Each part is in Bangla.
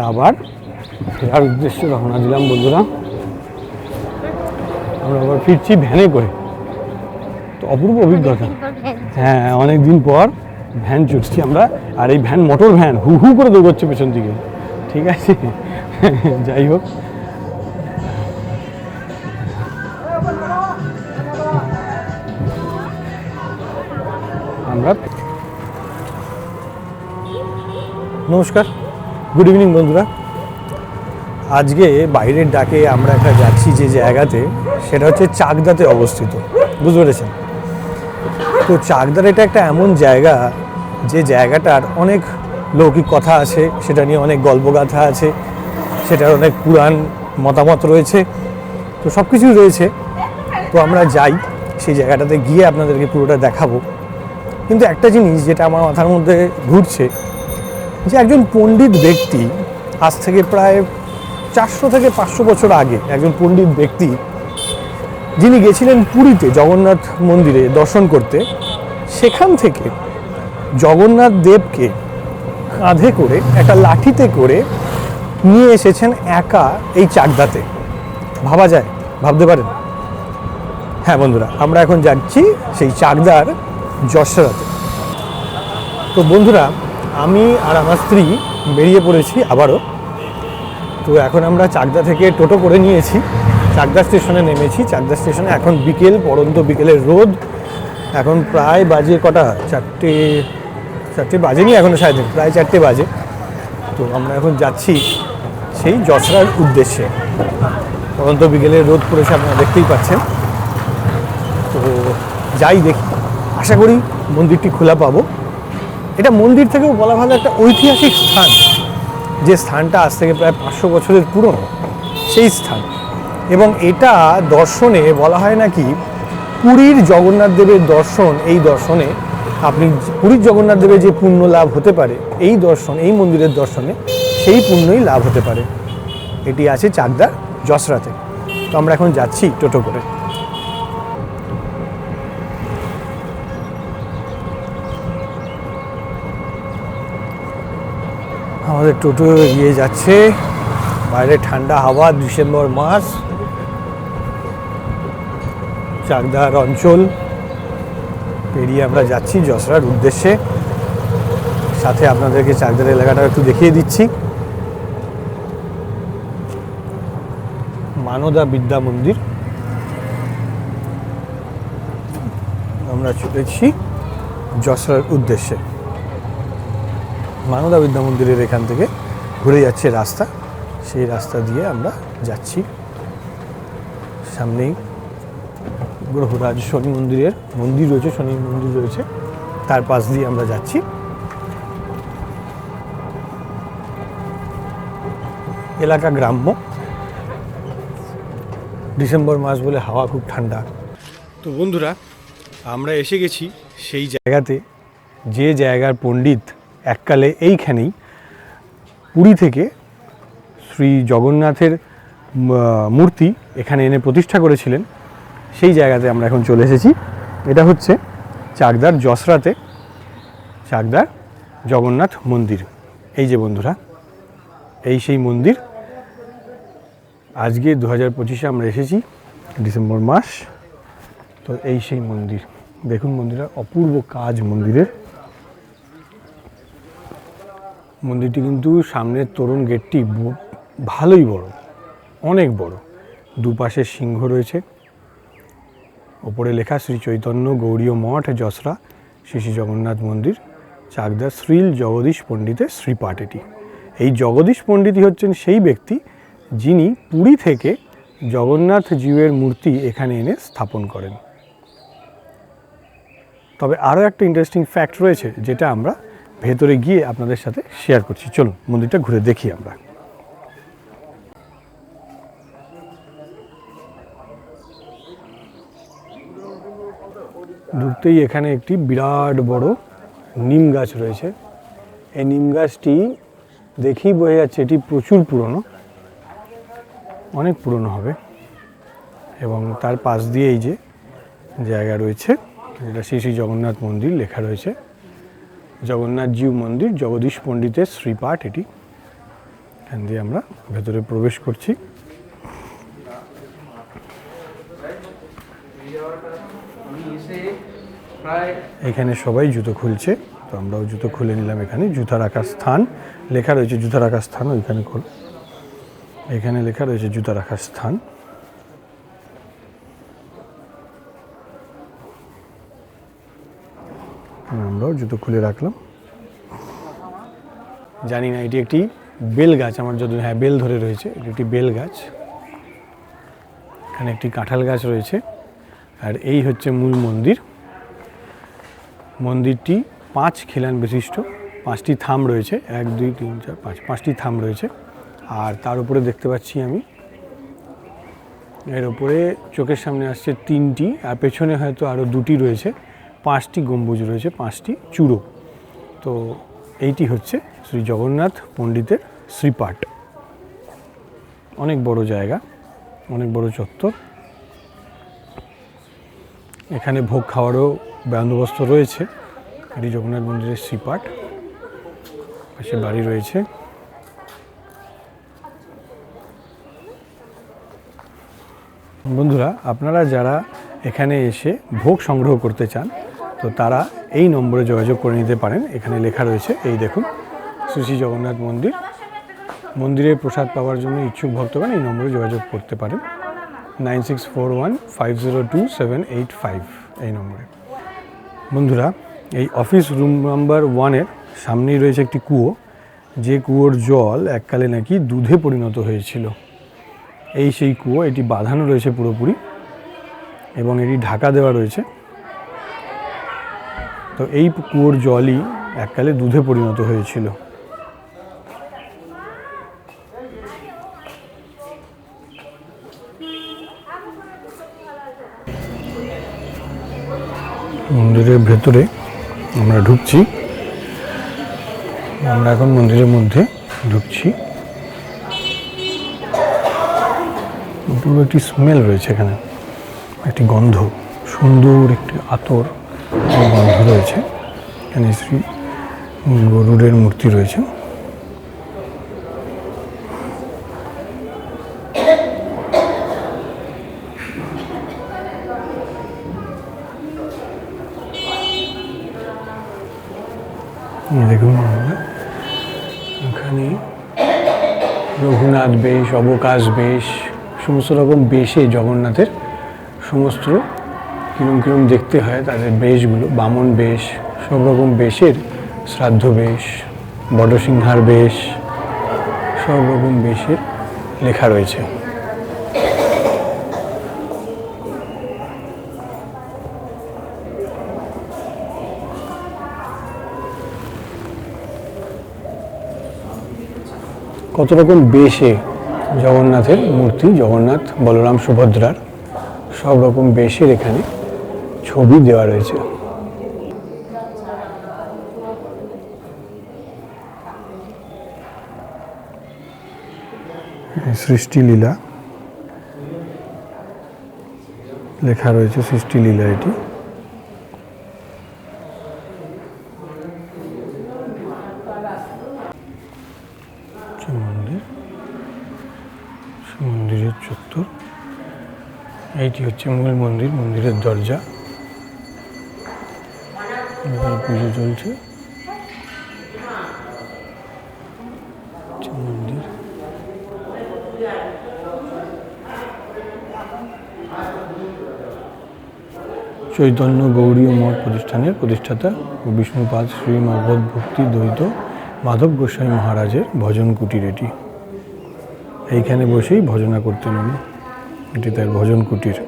আমরা আবার ফেরার উদ্দেশ্যে রওনা দিলাম বন্ধুরা। আমরা আবার ফিরছি ভ্যানে করে। তো অপূর্ব অভিজ্ঞতা। হ্যাঁ অনেক দিন পর ভ্যান চড়ছি আমরা। আর এই ভ্যান মোটর ভ্যান হু হু করে দৌড়চ্ছে পেছন দিকে। ঠিক আছে? যাই হোক। আমরা নমস্কার। গুড ইভিনিং বন্ধুরা। আজকে বাইরের ডাকে আমরা একটা যাচ্ছি যে জায়গাতে, সেটা হচ্ছে চাকদাতে অবস্থিত। বুঝতে পেরেছেন? তো চাকদার এটা একটা এমন জায়গা, যে জায়গাটার অনেক লৌকিক কথা আছে, সেটা নিয়ে অনেক গল্পগাথা আছে, সেটার অনেক পুরাণ মতামত রয়েছে, তো সব কিছুই রয়েছে। তো আমরা যাই, সেই জায়গাটাতে গিয়ে আপনাদেরকে পুরোটা দেখাবো। কিন্তু একটা জিনিস যেটা আমার মাথার মধ্যে ঘুরছে যে একজন পণ্ডিত ব্যক্তি, আজ থেকে প্রায় চারশো থেকে পাঁচশো বছর আগে একজন পণ্ডিত ব্যক্তি, যিনি গেছিলেন পুরীতে জগন্নাথ মন্দিরে দর্শন করতে, সেখান থেকে জগন্নাথ দেবকে কাঁধে করে, একটা লাঠিতে করে নিয়ে এসেছেন একা এই চাকদাতে। ভাবা যায়? ভাবতে পারেন? হ্যাঁ বন্ধুরা, আমরা এখন যাচ্ছি সেই চাকদার যশোরাতে। তো বন্ধুরা আমি আর আমার স্ত্রী বেরিয়ে পড়েছি আবারও। তো এখন আমরা চাকদা থেকে টোটো করে নিয়েছি। চাকদা স্টেশনে নেমেছি। চাকদা স্টেশনে এখন বিকেল, পরন্ত বিকেলের রোদ। এখন প্রায় বাজে কটা? চারটে চারটে বাজেনি এখনও সাড়ে প্রায় চারটে বাজে। তো আমরা এখন যাচ্ছি সেই যশরার উদ্দেশ্যে। পরন্ত বিকেলের রোদ পড়েছে আপনারা দেখতেই পাচ্ছেন। তো যাই দেখি। আশা করি মন্দিরটি খোলা পাবো। এটা মন্দির থেকেও বলা ভালো একটা ঐতিহাসিক স্থান। যে স্থানটা আজ থেকে প্রায় পাঁচশো বছরের পুরনো, সেই স্থান। এবং এটা দর্শনে বলা হয় নাকি পুরীর জগন্নাথ দেবের দর্শন, এই দর্শনে আপনি পুরীর জগন্নাথ দেবের যে পুণ্য লাভ হতে পারে, এই দর্শন, এই মন্দিরের দর্শনে সেই পুণ্যই লাভ হতে পারে। এটি আছে চাকদার যশরাতে। তো আমরা এখন যাচ্ছি টোটো করে। আমাদের টোটো এগিয়ে যাচ্ছে। বাইরে ঠান্ডা হাওয়া, ডিসেম্বর মাস। চাকদার অঞ্চল। পেরিয়ে আমরা যাচ্ছি যশোরার উদ্দেশ্যে। সাথে আপনাদেরকে চাকদার এলাকাটা একটু দেখিয়ে দিচ্ছি। মানদা বিদ্যা মন্দির। আমরা চলেছি যশোরের উদ্দেশ্যে। মানদা বিদ্যা মন্দিরের এখান থেকে ঘুরে যাচ্ছে রাস্তা। সেই রাস্তা দিয়ে আমরা যাচ্ছি। সামনেই গ্রহরাজ শনি মন্দিরের মন্দির রয়েছে, শনি মন্দির রয়েছে। তার পাশ দিয়ে আমরা যাচ্ছি। এলাকা গ্রাম্য। ডিসেম্বর মাস বলে হাওয়া খুব ঠান্ডা। তো বন্ধুরা, আমরা এসে গেছি সেই জায়গাতে। যে জায়গার পণ্ডিত এককালে এইখানেই পুরী থেকে শ্রী জগন্নাথের মূর্তি এখানে এনে প্রতিষ্ঠা করেছিলেন। সেই জায়গাতে আমরা এখন চলে এসেছি। এটা হচ্ছে চাকদার যশরাতে, চাকদার জগন্নাথ মন্দির। এই যে বন্ধুরা, এই সেই মন্দির। আজকে দু হাজার পঁচিশে আমরা এসেছি, ডিসেম্বর মাস। তো এই সেই মন্দির। দেখুন মন্দিরের অপূর্ব কাজ মন্দিরের। মন্দিরটি কিন্তু সামনের তরুণ গেটটি ভালোই বড়, অনেক বড়। দুপাশে সিংহ রয়েছে। ওপরে লেখা শ্রী চৈতন্য গৌরীয় মঠ যশরা, শ্রী শ্রী জগন্নাথ মন্দির, চাকদা শ্রীল জগদীশ পণ্ডিতের শ্রীপাঠ এটি। এই জগদীশ পণ্ডিতই হচ্ছেন সেই ব্যক্তি যিনি পুরী থেকে জগন্নাথ জীবের মূর্তি এখানে এনে স্থাপন করেন। তবে আরও একটা ইন্টারেস্টিং ফ্যাক্ট রয়েছে, যেটা আমরা ভেতরে গিয়ে আপনাদের সাথে শেয়ার করছি। চলুন, মন্দিরটা ঘুরে দেখি আমরা। ঢুকতেই এখানে একটি বিরাট বড় নিম গাছ রয়েছে। এই নিম গাছটি দেখেই বোঝা যাচ্ছে এটি প্রচুর পুরনো। অনেক পুরনো হবে। এবং তার পাশ দিয়ে এই যে জায়গা রয়েছে, যেটা শ্রী শ্রী জগন্নাথ মন্দির লেখা রয়েছে। জগন্নাথ জিউ মন্দির, জগদীশ পণ্ডিতের শ্রীপাঠ এটি। এখান দিয়ে আমরা ভেতরে প্রবেশ করছি। এখানে সবাই জুতো খুলছে, তো আমরাও জুতো খুলে নিলাম এখানে। জুতা রাখার স্থান, লেখা রয়েছে জুতা রাখার স্থান ওইখানে খোল। এখানে লেখা রয়েছে জুতা রাখার স্থান। আমরাও জুতো খুলে রাখলাম। জানি না, এটি একটি বেল গাছ, আমার যদি হ্যাঁ বেল ধরে রয়েছে, এটি একটি বেল গাছ। এখানে একটি কাঁঠাল গাছ রয়েছে, আর এই হচ্ছে মূল মন্দির। মন্দিরটি পাঁচ খিলান বিশিষ্ট, পাঁচটি থাম রয়েছে, এক, দুই, তিন, চার, পাঁচ, পাঁচটি থাম রয়েছে, আর তার উপরে দেখতে পাচ্ছি আমি, এর উপরে চোখের সামনে আসছে তিনটি, আর পেছনে হয়তো আরও দুটি রয়েছে। পাঁচটি গম্বুজ রয়েছে, পাঁচটি চূড়ো। তো এইটি হচ্ছে শ্রী জগন্নাথ পণ্ডিতের শ্রীপাঠ। অনেক বড় জায়গা, অনেক বড় চত্বর। এখানে ভোগ খাওয়ারও বন্দোবস্ত রয়েছে এটি জগন্নাথ মন্দিরের শ্রীপাঠ। পাশে বাড়ি রয়েছে। বন্ধুরা, আপনারা যারা এখানে এসে ভোগ সংগ্রহ করতে চান তো তারা এই নম্বরে যোগাযোগ করে নিতে পারেন। এখানে লেখা রয়েছে, এই দেখুন, শ্রী জগন্নাথ মন্দির। মন্দিরের প্রসাদ পাওয়ার জন্য ইচ্ছুক ভক্তগণ এই নম্বরে যোগাযোগ করতে পারেন। Nine six four one five zero two seven eight five এই নম্বরে। বন্ধুরা, এই অফিস রুম নাম্বার ওয়ানের সামনেই রয়েছে একটি কুয়ো। যে কুয়োর জল এককালে নাকি দুধে পরিণত হয়েছিল। এই সেই কুয়ো, এটি বাঁধানো রয়েছে পুরোপুরি এবং এটি ঢাকা দেওয়া রয়েছে। তো এই কুয়োর জলই এককালে দুধে পরিণত হয়েছিল। মন্দিরের ভেতরে আমরা ঢুকছি। আমরা এখন মন্দিরের মধ্যে ঢুকছি। পুরো একটি স্মেল রয়েছে এখানে। একটি গন্ধ, সুন্দর একটি আতর। গন্ধ রয়েছে। এখানে শ্রী গরুড়ের মূর্তি রয়েছে। এখানে রঘুনাথ বেশ, অবকাশ বেশ, সমস্ত রকম বেশে জগন্নাথের সমস্ত কিরম কিরম দেখতে হয়, তাদের বেশগুলো, বামন বেশ, সব রকম বেশের, শ্রাদ্ধ বেশ বড়সিংহার বেশ, সব রকম বেশের লেখা রয়েছে। কত রকম বেশে জগন্নাথের মূর্তি, জগন্নাথ, বলরাম সুভদ্রার, সব রকম বেশের এখানে ছবি দেওয়া রয়েছে। সৃষ্টি লীলা। লেখা রয়েছে সৃষ্টি লীলা এটি। মন্দির মন্দিরের চত্বর। এইটি হচ্ছে মূল মন্দির, মন্দিরের দরজা। পুজো চলছে। মন্দির। চৈতন্য গৌরীয় মঠ প্রতিষ্ঠানের প্রতিষ্ঠাতা ও বিষ্ণুপাদ শ্রী মগধ ভক্তি দ্বৈত মাধব গোস্বামী মহারাজের ভজন কুটির এটি। এইখানে বসেই ভজনা করতেন উনি এটি তার ভজন কুটির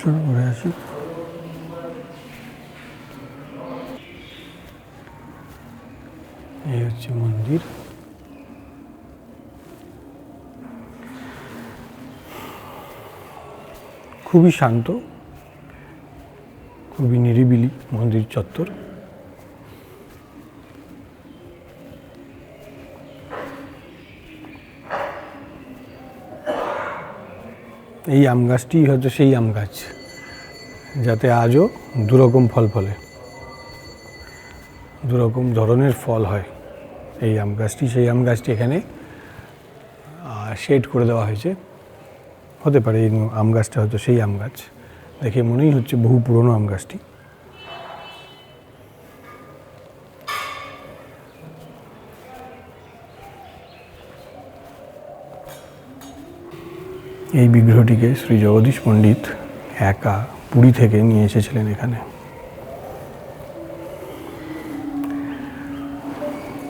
চলো ঘুরে আসি এই হচ্ছে মন্দির। খুবই শান্ত, খুবই নিরিবিলি মন্দির চত্বর। এই আম গাছটি হয়তো সেই আম গাছ, যাতে আজও দুরকম ফল ফলে, দুরকম ধরনের ফল হয়। এই আম গাছটি, সেই আম গাছটি এখানে শেড করে দেওয়া হয়েছে। হতে পারে এই আম গাছটা হয়তো সেই আম গাছ। দেখে মনেই হচ্ছে বহু পুরনো আম গাছটি। এই বিগ্রহটিকে শ্রী জগদীশ পণ্ডিত একা পুরী থেকে নিয়ে এসেছিলেন এখানে।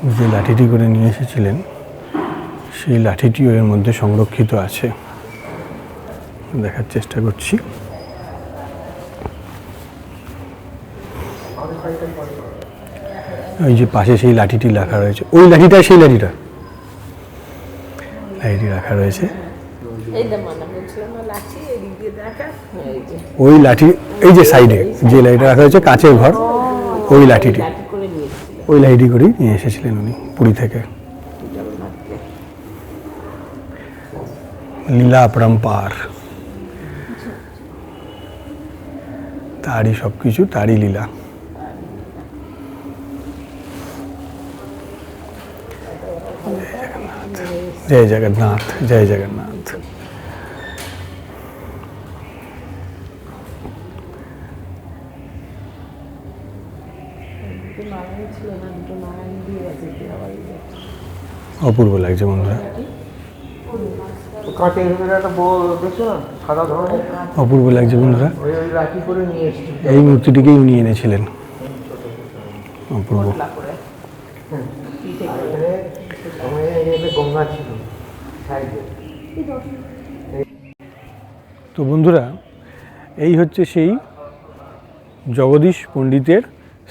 যে লাঠিটি করে নিয়ে এসেছিলেন সেই লাঠিটিও এর মধ্যে সংরক্ষিত আছে। দেখার চেষ্টা করছি। ওই যে পাশে সেই লাঠিটি রাখা রয়েছে। ওই লাঠিটা সেই লাঠিটা। লাঠিটি রাখা রয়েছে। ওই লাঠি এই যে সাইডে যে লাঠিটা রাখা হয়েছে কাঁচের ঘর ওই লাঠিটি। ওই লাইডি করেই নিয়ে এসেছিলেন উনি, পুরী থেকে। লীলা পরম্পার তারই সব কিছু তারই লীলা। জয় জগন্নাথ জয় জগন্নাথ দুটো নারায়ণ ছিল না দুটো নারায়ণ দিয়ে গেছে কি আবার এই যে অপূর্ব লাগছে বন্ধুরা অপূর্ব লাগছে বন্ধুরা এই মূর্তিটিকেই উনি এনেছিলেন। অপূর্ব। তো বন্ধুরা এই হচ্ছে সেই জগদীশ পণ্ডিতের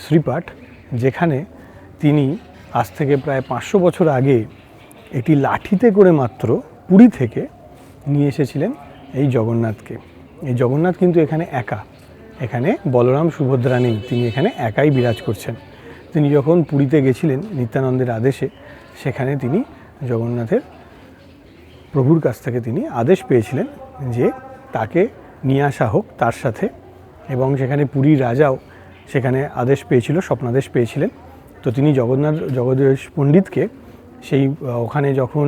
শ্রীপাঠ যেখানে তিনি আজ থেকে প্রায় পাঁচশো বছর আগে একটি লাঠিতে করে মাত্র পুরী থেকে নিয়ে এসেছিলেন এই জগন্নাথকে। এই জগন্নাথ কিন্তু এখানে একা। এখানে বলরাম সুভদ্রা নেই তিনি এখানে একাই বিরাজ করছেন। তিনি যখন পুরীতে গেছিলেন নিত্যানন্দের আদেশে, সেখানে তিনি জগন্নাথের প্রভুর কাছ থেকে তিনি আদেশ পেয়েছিলেন যে তাকে নিয়ে আসা হোক তার সাথে এবং সেখানে পুরীর রাজাও সেখানে আদেশ পেয়েছিল, স্বপ্নাদেশ পেয়েছিলেন। তো তিনি জগন্নাথ, জগদীশ পণ্ডিতকে সেই ওখানে যখন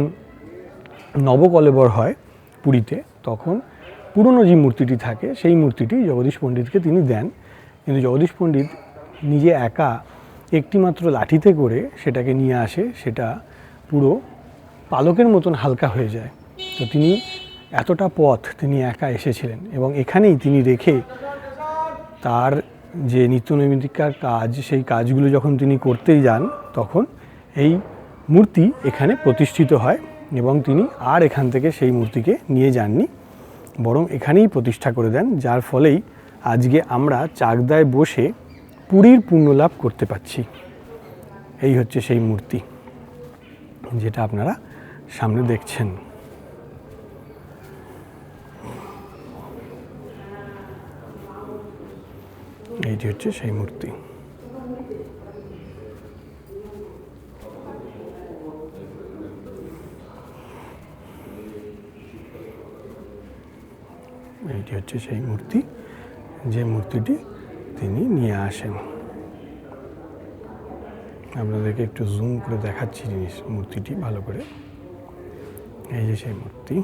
নবকলেবর হয় পুরীতে, তখন পুরনো যে মূর্তিটি থাকে, সেই মূর্তিটি জগদীশ পণ্ডিতকে তিনি দেন। কিন্তু জগদীশ পণ্ডিত নিজে একা একটিমাত্র লাঠিতে করে সেটাকে নিয়ে আসে, সেটা পুরো পালকের মতন হালকা হয়ে যায়। তো তিনি এতটা পথ তিনি একা এসেছিলেন এবং এখানেই তিনি রেখে তার যে নিত্যনৈমিত্তিকার কাজ, সেই কাজগুলো যখন তিনি করতেই যান, তখন এই মূর্তি এখানে প্রতিষ্ঠিত হয় এবং তিনি আর এখান থেকে সেই মূর্তিকে নিয়ে যাননি, বরং এখানেই প্রতিষ্ঠা করে দেন, যার ফলেই আজকে আমরা চাকদায় বসে পুরীর পুণ্যলাভ করতে পারছি এই হচ্ছে সেই মূর্তি, যেটা আপনারা সামনে দেখছেন। এইটি হচ্ছে সেই মূর্তি। এইটি হচ্ছে সেই মূর্তি, যে মূর্তিটি তিনি নিয়ে আসেন। আপনাদেরকে একটু জুম করে দেখাচ্ছি জিনিস, মূর্তিটি ভালো করে। এই যে সেই মূর্তি।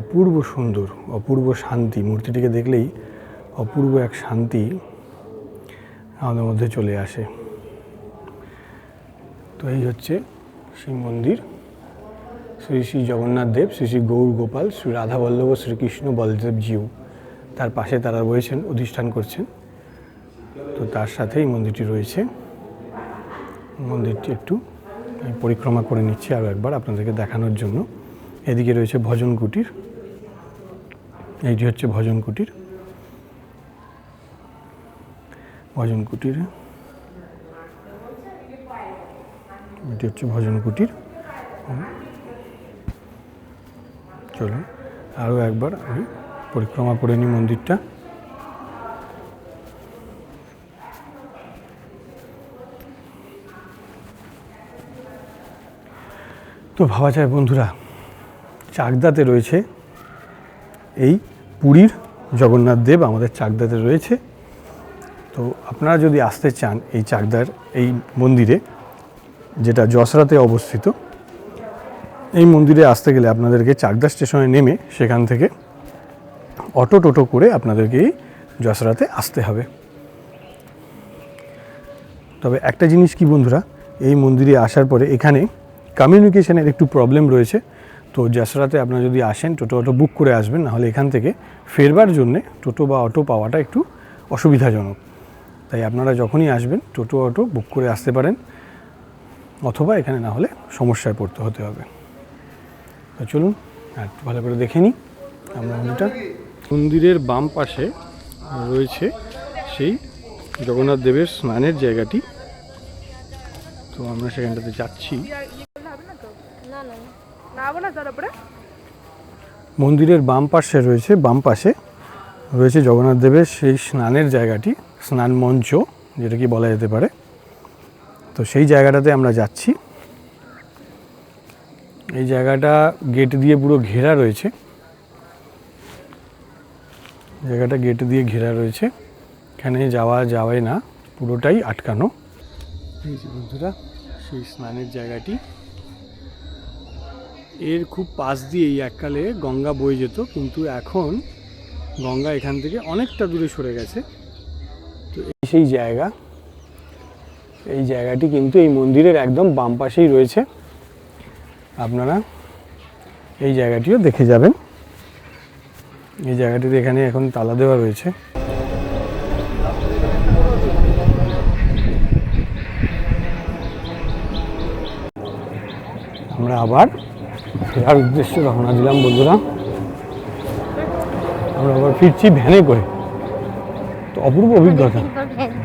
অপূর্ব সুন্দর, অপূর্ব শান্তি। মূর্তিটিকে দেখলেই অপূর্ব এক শান্তি আমাদের মধ্যে চলে আসে। তো এই হচ্ছে সেই মন্দির। শ্রী শ্রী জগন্নাথ দেব, শ্রী শ্রী গৌর গোপাল, শ্রী রাধা বল্লভ শ্রীকৃষ্ণ বলদেব জিউ তার পাশে তারা রয়েছেন, অধিষ্ঠান করছেন। তো তার সাথেই মন্দিরটি রয়েছে। মন্দিরটি একটু পরিক্রমা করে নিচ্ছি আরও একবার আপনাদেরকে দেখানোর জন্য। এদিকে রয়েছে ভজন কুটির। এইটি হচ্ছে ভজন কুটির। ভজন কুটির। এটি হচ্ছে ভজন কুটির। চলুন, আরও একবার আমি পরিক্রমা করে নিই মন্দিরটা। তো ভাবা যায় বন্ধুরা, চাকদাতে রয়েছে এই পুরীর জগন্নাথ দেব, আমাদের চাকদাতে রয়েছে। তো আপনারা যদি আসতে চান এই চাকদার, এই মন্দিরে, যেটা যশরাতে অবস্থিত এই মন্দিরে আসতে গেলে আপনাদেরকে চাকদা স্টেশনে নেমে সেখান থেকে অটো টোটো করে আপনাদেরকে এই যশরাতে আসতে হবে। তবে একটা জিনিস কি বন্ধুরা, এই মন্দিরে আসার পরে এখানে কমিউনিকেশনের একটু প্রবলেম রয়েছে। তো যশোরাতে আপনারা যদি আসেন, টোটো অটো বুক করে আসবেন, নাহলে এখান থেকে ফেরবার জন্যে টোটো বা অটো পাওয়াটা একটু অসুবিধাজনক। তাই আপনারা যখনই আসবেন, টোটো অটো বুক করে আসতে পারেন, অথবা এখানে না হলে সমস্যায় পড়তে হতে হবে। তো চলুন আর একটু ভালো করে দেখে নিই আমরা মন্দিরটা। মন্দিরের বাম পাশে রয়েছে সেই জগন্নাথ দেবের স্নানের জায়গাটি। তো আমরা সেখানটাতে যাচ্ছি। মন্দিরের বাম পাশে রয়েছে বাম পাশে রয়েছে জগন্নাথ দেবের সেই স্নানের জায়গাটি স্নান মঞ্চ যেটা কি বলা যেতে পারে। তো সেই জায়গাটাতে আমরা যাচ্ছি। এই জায়গাটা গেট দিয়ে পুরো ঘেরা রয়েছে। জায়গাটা গেট দিয়ে ঘেরা রয়েছে। এখানে যাওয়া যাবে না, পুরোটাই আটকানো। বন্ধুরা, সেই স্নানের জায়গাটি। এর খুব পাশ দিয়েই এককালে গঙ্গা বয়ে যেত, কিন্তু এখন গঙ্গা এখান থেকে অনেকটা দূরে সরে গেছে। তো এই সেই জায়গা। এই জায়গাটি কিন্তু এই মন্দিরের একদম বাম পাশেই রয়েছে। আপনারা এই জায়গাটিও দেখে যাবেন। এই জায়গাটিতে এখানে এখন তালা দেওয়া রয়েছে। আমরা আবার ফেরার উদ্দেশ্যে রওনা দিলাম বন্ধুরা। আমরা আবার ফিরছি ভ্যানে করে। তো অপূর্ব অভিজ্ঞতা।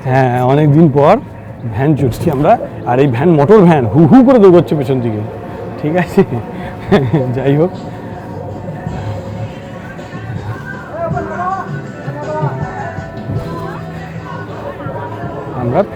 হ্যাঁ অনেক দিন পর ভ্যান চড়ছি আমরা। আর এই ভ্যান মোটর ভ্যান হু হু করে দৌড়চ্ছে পেছন দিকে। ঠিক আছে? যাই হোক।